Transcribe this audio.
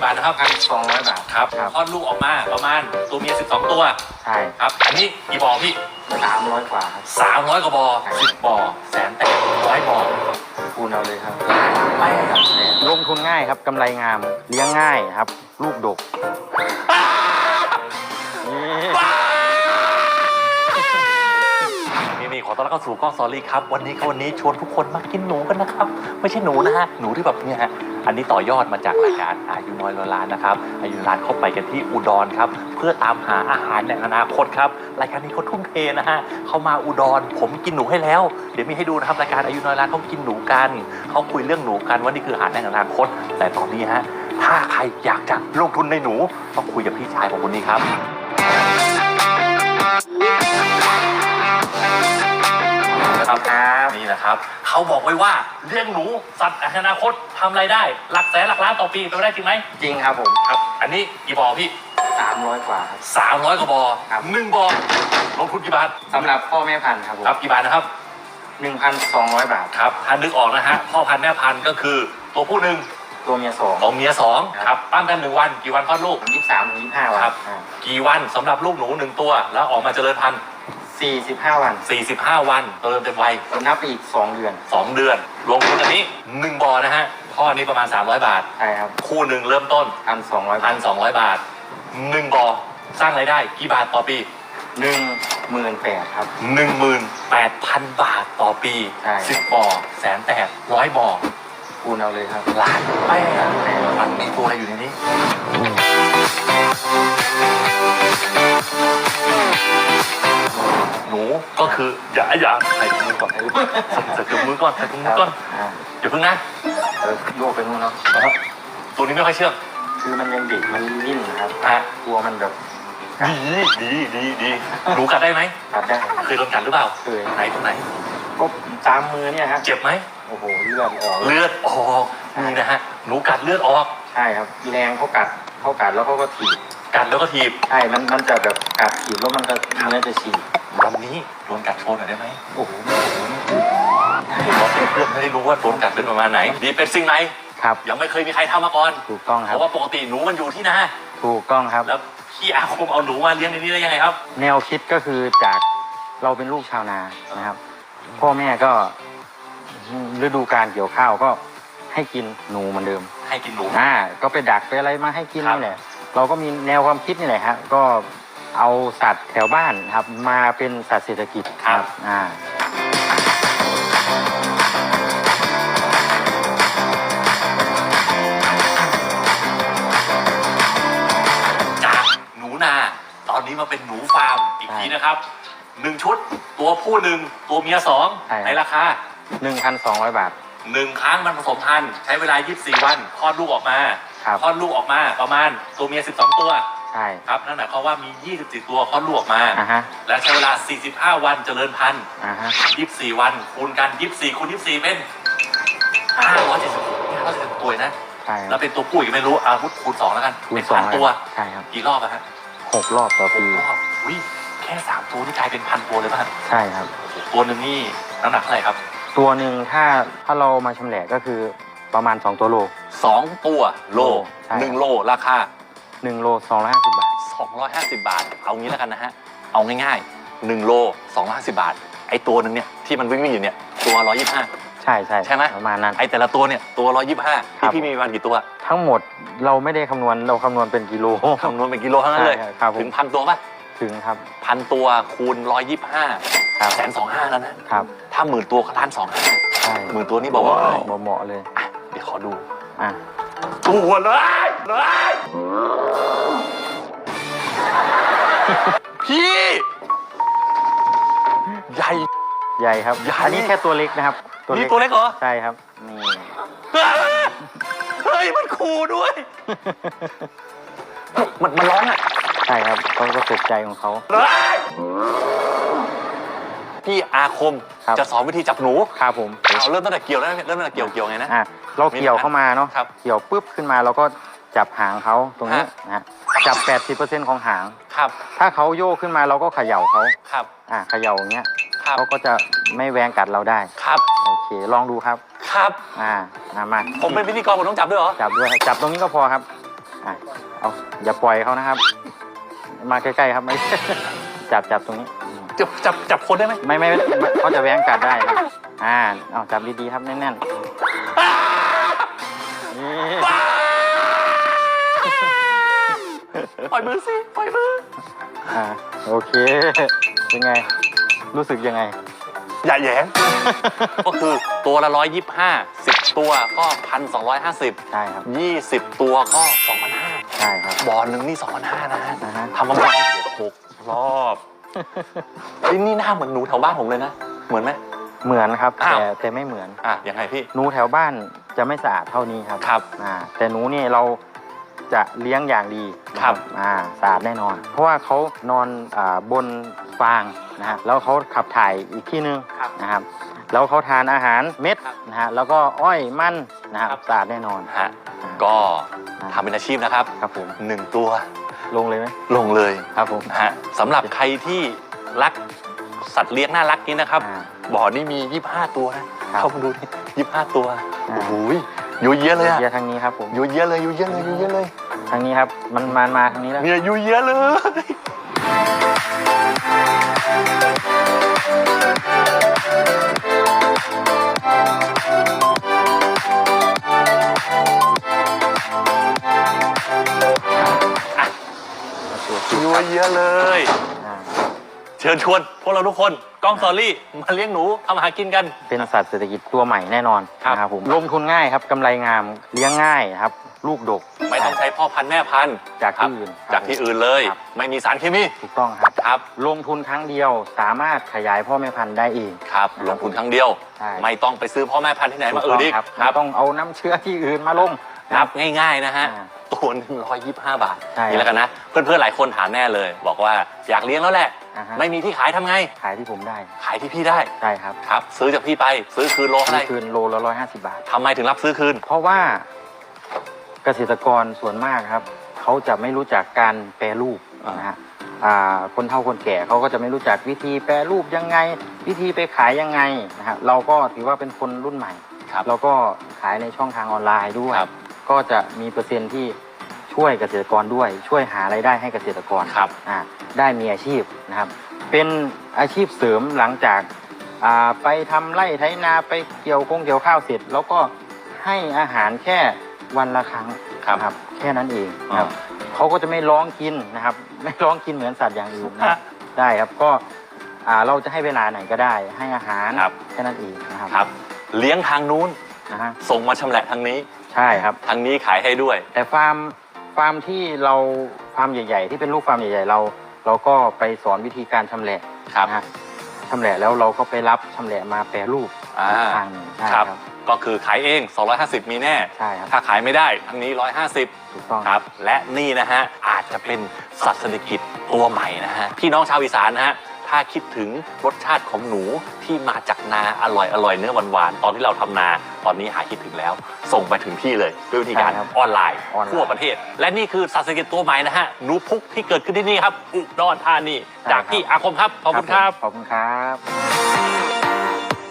กี่บาทนะครับพันสองร้อยบาทครับครับ คลอดลูกออกมาประมาณตัวเมีย12 ตัวใช่ครับอันนี้กี่บ่อพี่สามร้อยกว่าครับ 300กว่าบ่อ10บ่อแสนแตกร้อยบ่อคูณเอาเลยครับ ไม่ครับลงทุนง่ายครับกำไรงาม เลี้ยงง่ายครับ ลูกดก ต้อนรับเข้าสู่กล้องซอรี่ครับ วันนี้ก็วันนี้ชวนทุกคนมากินหนูกันนะครับ ไม่ใช่หนูนะฮะ หนูที่แบบเนี่ยฮะ อันนี้ต่อยอดมาจากรายการอายุน้อยร้อยล้านนะครับ อายุร้านเข้าไปกันที่อุดรครับ เพื่อตามหาอาหารในอนาคตครับ รายการนี้เขาทุ่มเทนะฮะเขามาอุดร ผมกินหนูให้แล้ว เดี๋ยวมีให้ดูนะครับรายการอายุน้อยล้านเขากินหนูกัน เขาคุยเรื่องหนูกันว่านี่คืออาหารในอนาคต แต่ตอนนี้ฮะ ถ้าใครอยากจะลงทุนในหนูต้องคุยกับพี่ชายของคนนี้ครับ นี่นะครับ เขาบอกไว้ว่าเลี้ยงหนูสัตว์อนาคตทำรายได้ หลักแสนหลักล้านต่อปีเป็นไปได้จริงไหมจริงครับผมครับ อันนี้กี่บ่อพี่สามร้อยกว่าครับ สามร้อยกว่าบ่อครับ หนึ่งบ่อลงทุนกี่บาทสำหรับพ่อแม่พันธุ์ครับผมครับกี่บาทนะครับ หนึ่งพันสองร้อยบาท ครับถ้านึกออกนะฮะ พ่อพันธุ์แม่พันธุ์ก็คือตัวผู้หนึ่งตัวเมียสองตัวเมียสองครับครับตั้งกันหนึ่งวัน กี่วันคลอดลูก ยี่สิบสามถึงยี่สิบห้าวันครับกี่วันสำหรับลูกหนูหนึ่งตัว แล้วออกมาเจริญพันธุ์ สี่สิบห้าวัน45 วันเจริญเต็มวัยนับไปอีกสองเดือนสองเดือนลงทุนอันนี้หนึ่งบ่อนะฮะข้อนี้ประมาณ 300 บาท ใช่ครับ คู่หนึ่งเริ่มต้นพันสองร้อยพับาทนสองร้อยบาทหนึ่งบ่อสร้างรายได้กี่บาทต่อปีหนึ่งหมื่นแปดครับหนึ่งหมื่นแปดพันบาทต่อปี ใช่สิบบ่อแสนแตกร้อยบ่อคูณเอาเลยครับ ล้านแปดมันมีตัวอะไรอยู่ในนี้ หนูก็คืออย่าอย่าใส่ถุงมือก่อนใส่ถุงมือก่อนใส่ถุงมือก่อนอ่าอย่าเพิ่งนะเออโยกไปนู่นเนาะนะครับ ตัวนี้ไม่ค่อยเชื่องคือมันยังเด็กมันนิ่มนะครับฮะกลัวมันแบบดีดีดีดีหนูกัดได้ไหมกัดได้ เคยโดนกัดหรือเปล่าเคย ไหนตรงไหน ก็ตามมือเนี่ยครับเจ็บไหมโอ้โหเลือดออกเลือดออกนี่นะฮะหนูกัดเลือดออก ใช่ครับแรงเขากัดเขากัดแล้วเขาก็ถีบกัดแล้วก็ทีบ ใช่มันมันจะแบบกัดถีบแล้วมันจะเนื้อจะฉีก วันนี้โดนกัดโชว์หน่อยได้ไหมโอ้โหเพราะเพื่อนๆไม่ได้รู้ว่าโดนกัดเป็นประมาณไหน ดีเป็นสิ่งไหนครับ ยังไม่เคยมีใครทำมาก่อน ถูกต้องเพครับ ราะว่าปกติหนูมันอยู่ที่นาถูกต้องครับ แล้วพี่อาคมเอาหนูมาเลี้ยงในนี้ได้ยังไงครับ แนวคิดก็คือจากเราเป็นลูกชาวนานะครับ พ่อแม่ก็ฤดูการเกี่ยวข้าวก็ให้กินหนูเหมือนเดิมให้กินหนู อ่าก็ไปดักไปอะไรมาให้กินครับ นี่แหละเราก็มีแนวความคิดนี่แหละฮะก็ เอาสัตว์แถวบ้านครับ มาเป็นสัตว์เศรษฐกิจอ่าจากหนูนา ตอนนี้มาเป็นหนูฟาร์มอีกทีนะครับหนึ่งชุดตัวผู้หนึ่งตัวเมียสองในราคาหนึ่งพันสองร้อยบาท หนึ่งครั้งมันผสมพันธุ์ใช้เวลา 24 วันคลอดลูกออกมาครับคลอดลูกออกมาประมาณตัวเมีย 12 ตัว ใช่ ครับนั่นหมายความว่ามี 24 ตัวคลอดลูกออกมา อ่าฮะ และใช้เวลา 45 วันเจริญพันธุ์อ่าฮะ 24 วันคูณกัน 24คูณ24 เป็น 576 576ตัวนะ ใช่คแล้รัวบเป็นตัวผู้อีกไม่รู้อาวุธคูณ 2 แล้วกันคูณเป็นสอพังนตัว ใช่ครับกี่รอบอะฮะหกรอบต่อหปีกรอบอุ้ยแค่ 3 ตัวนี่กลายเป็นพันตัวเลยป่ะใช่ครับ ตัวหนึ่งนี่น้ำหนักเท่าไหร่ครับ ตัวหนึ่งถ้าถ้าเรามาชำแหละก็คือประมาณ 2 ตัวโล 2 ตัวโล ใช่ครับ1โลราคา 1 โล 250 บาท 250 บาท เอางี้แล้วกันนะฮะ เอาง่ายๆ 1 โล 250 บาท ไอตัวหนึ่งเนี่ยที่มันวิ่งๆอยู่เนี่ยตัว 125 ใช่ใช่ใช่ไหม ประมาณนั้น ไอแต่ละตัวเนี่ยตัว 125ครัพี่บ พี่มีประมาณกี่ตัว ทั้งหมดเราไม่ได้คำนวณเราคำนวณเป็นกิโล คำนวณเป็นกิโลทั้งนั้นเลย ใช่ครับผม ถึงพันตัวป่ะถึงครับ พันตัวคูณ125ครับแสนสองห้าแล้วนะ ครับถ้าหมื่นตัวก็ล้านสองห้าใช่หมื่นตัวนี่บอกว่าเหมาะๆเลย อะเดี๋ยวขอดู อะ ตัวเลยเลยพี่ ใหญ่ ใหญ่ครับ ใหญ่ อันนี้แค่ตัวเล็กนะครับนี่ตัวเล็กเหรอ ใช่ครับ นี่ เฮ้ย มันคูด้วย มันมันร้องอะ ใช่ครับเขาก็ตกใจของเขาพี่อาคมครับจะสอนวิธีจับหนูครับผม เอาเริ่มตั้งแต่เกี่ยวแล้วเริ่มตั้งแต่เกี่ยวเกี่ยวไงนะอะ เราเกี่ยวเข้ามาเนาะครับ เกี่ยวปุ๊บขึ้นมาเราก็จับหางเขาตรงนี้ฮะนะฮะจับ 80%ของหาง ครับ ถ้าเขาโยกขึ้นมาเราก็เขย่าเขาครับ อะเขย่าอย่างเงี้ยครับ เขาก็จะไม่แหวงกัดเราได้ ครับ โอเค ลองดูครับ ครับ อ่าอ่ามาผมเป็นพิธีกรผมต้องจับด้วยเหรอ จับด้วยครับจับตรงนี้ก็พอครับอะเอาอย่าปล่อยเขานะครับ มาใกล้ๆครับไม่ จับจับตรงนี้ จับจับจับคนได้ไหมไม่ไม่ไม่เขาจะแหวงกัดได้ครับ อ่าเอาจับดีๆครับแน่นๆ นี่ปล่อยมือสิปล่อยมือ อ่าโอเคเป็นไง รู้สึกยังไง อย่าแหยง ก็คือตัวละร้อยยี่ห้าสิบตัวก็พันสองร้อยห้าสิบใช่ครับ ยี่สิบตัวก็สองพันห้าใช่ครับ บอลหนึ่งนี่สองพันห้านะฮะนะฮะ ทำมาประมาณหกรอบเฮ้ยนี่หน้าเหมือนหนูแถวบ้านผมเลยนะ เหมือนไหม เหมือนครับ อ้าว แต่แต่ไม่เหมือน อะยังไงพี่ หนูแถวบ้าน จะไม่สะอาดเท่านี้ครับครับอ่าแต่หนูนี่เราจะเลี้ยงอย่างดีนะครับอ่าสะอาดแน่นอน เพราะว่าเขานอนอ่าบนฟางนะฮะแล้วเขาขับถ่ายอีกที่นึงครับนะครับแล้วเขาทานอาหารเม็ดครับนะฮะแล้วก็อ้อยมันนะครับครับสะอาดแน่นอนฮะอ่าก็ทำเป็นอาชีพนะครับครับผมหนึ่งตัวลงเลยไหมลงเลยครับผมนะฮะสำหรับใครที่รักสัตว์เลี้ยงน่ารักนี้นะครับอ่าบ่อนี่มี 25 ตัวนะครับเข้ามาดูดิ25 ตัวอ่า โอ้โหยูเยอะเลยอะเยอะทางนี้ครับผมยูเยอะเลยยูเยอะเลยยูเยอะเลยทางนี้ครับ มันมามาทางนี้แล้วเนี่ยยูเยอะเลยยูเยอะเลยอ่า เชิญชวนพวกเราทุกคนกล้องซอรี่มาเลี้ยงหนูทำอาหารกินกัน เป็นสัตว์เศรษฐกิจตัวใหม่แน่นอนครับ นะครับผมลงทุนง่ายครับกำไรงามเลี้ยงง่ายครับ ลูกดก ไม่ต้องใช้พ่อพันธุ์แม่พันธุ์จากที่ครับอื่นจากที่อื่นเลยครับไม่มีสารเคมีถูกต้องครับ ครับลงทุนครั้งเดียวสามารถขยายพ่อแม่พันธุ์ได้เอง ครับลงทุนครั้งเดียว ใช่ ไม่ต้องไปซื้อพ่อแม่พันธุ์ที่ไหนมาอื่นอีกครับครับไม่ต้องเอาน้ำเชื้อที่อื่นมาลง นับง่ายๆนะฮะอ่าตัวหนึ่งร้อยยี่สิบห้าบาทใช่ นี่แล้วกันนะ เพื่อนๆหลายคนถามแน่เลย บอกว่าอยากเลี้ยงแล้วแหละ อ่าฮะไม่มีที่ขายทำไง ขายที่ผมได้ขายที่พี่ได้ใช่ครับครับ ซื้อจากพี่ไปซื้อคืนโลเท่าไหซื้ร่อคืนโลละร้อยห้าสิบบาท ทำไมถึงรับซื้อคืน เพราะว่าเกษตรกรส่วนมากครับ เขาจะไม่รู้จักการแปรรูปอ่าน นะฮะอ่าคนเฒ่าคนแก่เขาก็จะไม่รู้จักวิธีแปรรูปยังไง วิธีไปขายยังไงนะฮะเราก็ถือว่าเป็นคนรุ่นใหม่ ครับเราก็ขายในช่องทางออนไลน์ด้วย ครับ ก็จะมีเปอร์เซ็นต์ที่ ช่วยเกษตรกรด้วย ช่วยหารายได้ให้เกษตรกรครับ อ่าได้มีอาชีพนะครับ เป็นอาชีพเสริมหลังจากอ่าไปทำไร่ไถนาไปเกี่ยวคงเกี่ยวข้าวเสร็จ แล้วก็ให้อาหารแค่วันละครั้งครับ นะครับแค่นั้นเองนะคอ่ารับ เขาก็จะไม่ร้องกินนะครับ ไม่ร้องกินเหมือนสัตว์อย่างอื่นนะฮะได้ครับก็อ่าเราจะให้เวลาไหนก็ได้ ให้อาหารครับ แค่นั้นเองนะครับครับ เลี้ยงทางนู้นนะฮะส่งมาชำแหละทางนี้ ใช่ครับ ทางนี้ขายให้ด้วย แต่ฟาร์ม ฟาร์มที่เราฟาร์มใหญ่ ๆ ที่เป็นลูกฟาร์มใหญ่ ๆ เรา เราก็ไปสอนวิธีการชำแหละครับ นะฮะชำแหละแล้วเราก็ไปรับชำแหละมาแปรรูปอ่าอีกทางหนึ่งใช่ครับครับ ก็คือขายเอง 250 มีแน่ ใช่ครับถ้าขายไม่ได้ทางนี้ 150 ถูกต้องครับ และนี่นะฮะ อาจจะเป็นสัตว์เศรษฐกิจตัวใหม่นะฮะ พี่น้องชาวอีสานนะฮะ ถ้าคิดถึงรสชาติของหนูที่มาจากนาอร่อยอร่อยเนื้อหวานๆตอนที่เราทำนาตอนนี้หาคิดถึงแล้ว ส่งไปถึงที่เลยด้วยวิธีการใช่ครับออนไลน์ออนไลน์ทั่วประเทศ และนี่คือสัตว์เศรษฐกิจตัวใหม่นะฮะหนูพุกที่เกิดขึ้นที่นี่ครับอุดรธานีจากพี่อาคมครับขอบคุณครับ ขอบคุณครับ